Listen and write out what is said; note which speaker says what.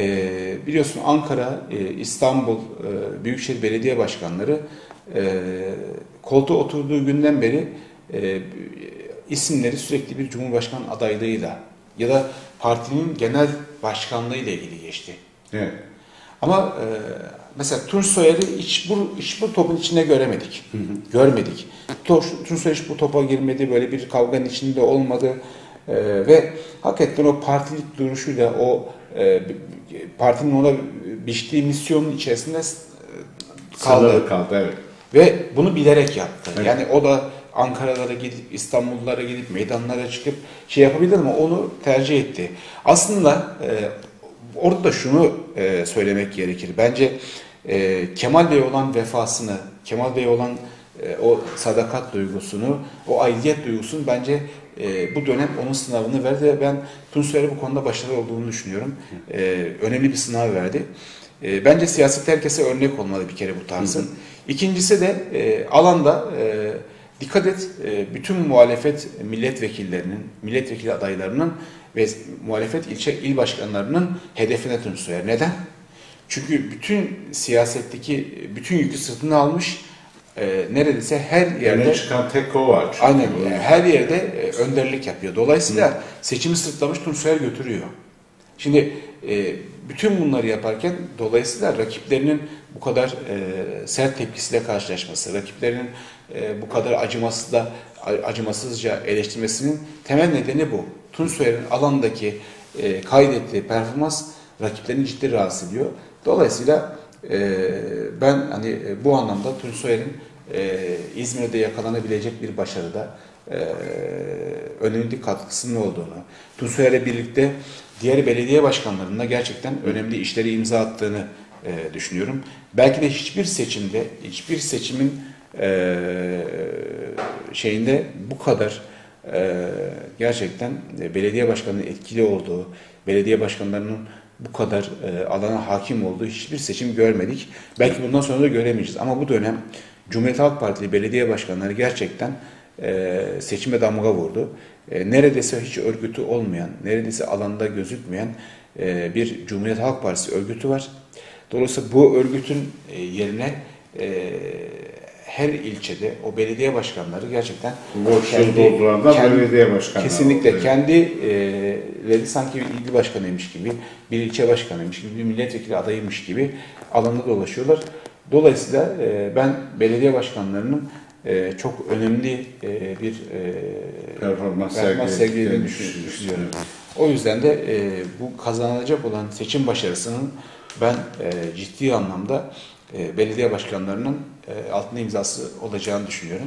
Speaker 1: Ee, biliyorsun Ankara, e, İstanbul e, Büyükşehir Belediye Başkanları e, koltuğa oturduğu günden beri e, isimleri sürekli bir Cumhurbaşkanı adaylığıyla ya da partinin genel başkanlığıyla ilgili geçti.
Speaker 2: Evet.
Speaker 1: Ama e, mesela Tunç Soyer'i hiç bu, hiç bu topun içinde göremedik. Görmedik. Tunç, Tunç Soyer hiç bu topa girmedi, böyle bir kavganın içinde olmadı. E, ve hakikaten o partilik duruşuyla, o e, partinin ona biçtiği misyonun içerisinde e, kaldı.
Speaker 2: Kaldı. kaldı evet.
Speaker 1: Ve bunu bilerek yaptı.
Speaker 2: Evet.
Speaker 1: Yani o da Ankara'lara gidip, İstanbul'lara gidip, meydanlara çıkıp şey yapabilir ama onu tercih etti. Aslında e, orada da şunu e, söylemek gerekir. Bence e, Kemal Bey olan vefasını, Kemal Bey olan e, o sadakat duygusunu, o aidiyet duygusunu bence e, bu dönem onun sınavını verdi ve ben Tunçer'e bu konuda başarılı olduğunu düşünüyorum. E, önemli bir sınav verdi. E, bence siyaset herkese örnek olmalı bir kere bu tarzın. İkincisi de e, alanda e, dikkat et e, bütün muhalefet milletvekillerinin, milletvekili adaylarının ve muhalefet ilçe il başkanlarının hedefine Tunçer. Neden? Çünkü bütün siyasetteki bütün yükü sırtına almış e, neredeyse her yerde
Speaker 2: Öne çıkan tek o var. çünkü.
Speaker 1: Aynen yani her yerde e, önderlik yapıyor. Dolayısıyla seçimi sırtlamış Tunçer götürüyor. Şimdi e, bütün bunları yaparken dolayısıyla rakiplerinin bu kadar e, sert tepkisiyle karşılaşması, rakiplerinin e, bu kadar acımasızla acımasızca eleştirmesinin temel nedeni bu. Tunçer'in alandaki e, kaydettiği performans rakiplerini ciddi rahatsız ediyor. Dolayısıyla e, ben hani e, bu anlamda Tunçer'in e, İzmir'de yakalanabilecek bir başarıda e, önemli katkısının olduğunu, Tunçer'le birlikte diğer belediye başkanlarında gerçekten önemli işleri imza attığını e, düşünüyorum. Belki de hiçbir seçimde, hiçbir seçimin e, şeyinde bu kadar e, gerçekten e, belediye başkanının etkili olduğu, belediye başkanlarının bu kadar e, alana hakim olduğu hiçbir seçim görmedik. Belki bundan sonra da göremeyeceğiz. Ama bu dönem Cumhuriyet Halk Partili belediye başkanları gerçekten e, seçime damga vurdu. E, neredeyse hiç örgütü olmayan, neredeyse alanda gözükmeyen e, bir Cumhuriyet Halk Partisi örgütü var. Dolayısıyla bu örgütün e, yerine e, her ilçede o belediye başkanları gerçekten
Speaker 2: Boşluğu dolduran da belediye başkanları
Speaker 1: Kesinlikle
Speaker 2: oldu.
Speaker 1: kendileri sanki bir il başkanıymış gibi, bir ilçe başkanıymış gibi, bir milletvekili adayıymış gibi alanda dolaşıyorlar. Dolayısıyla e, ben belediye başkanlarının e, çok önemli e, bir
Speaker 2: Performans
Speaker 1: sergilediğini
Speaker 2: düşünüyorum.
Speaker 1: O yüzden de bu kazanılacak olan seçim başarısının ben e, ciddi anlamda e, belediye başkanlarının e, altında imzası olacağını düşünüyorum.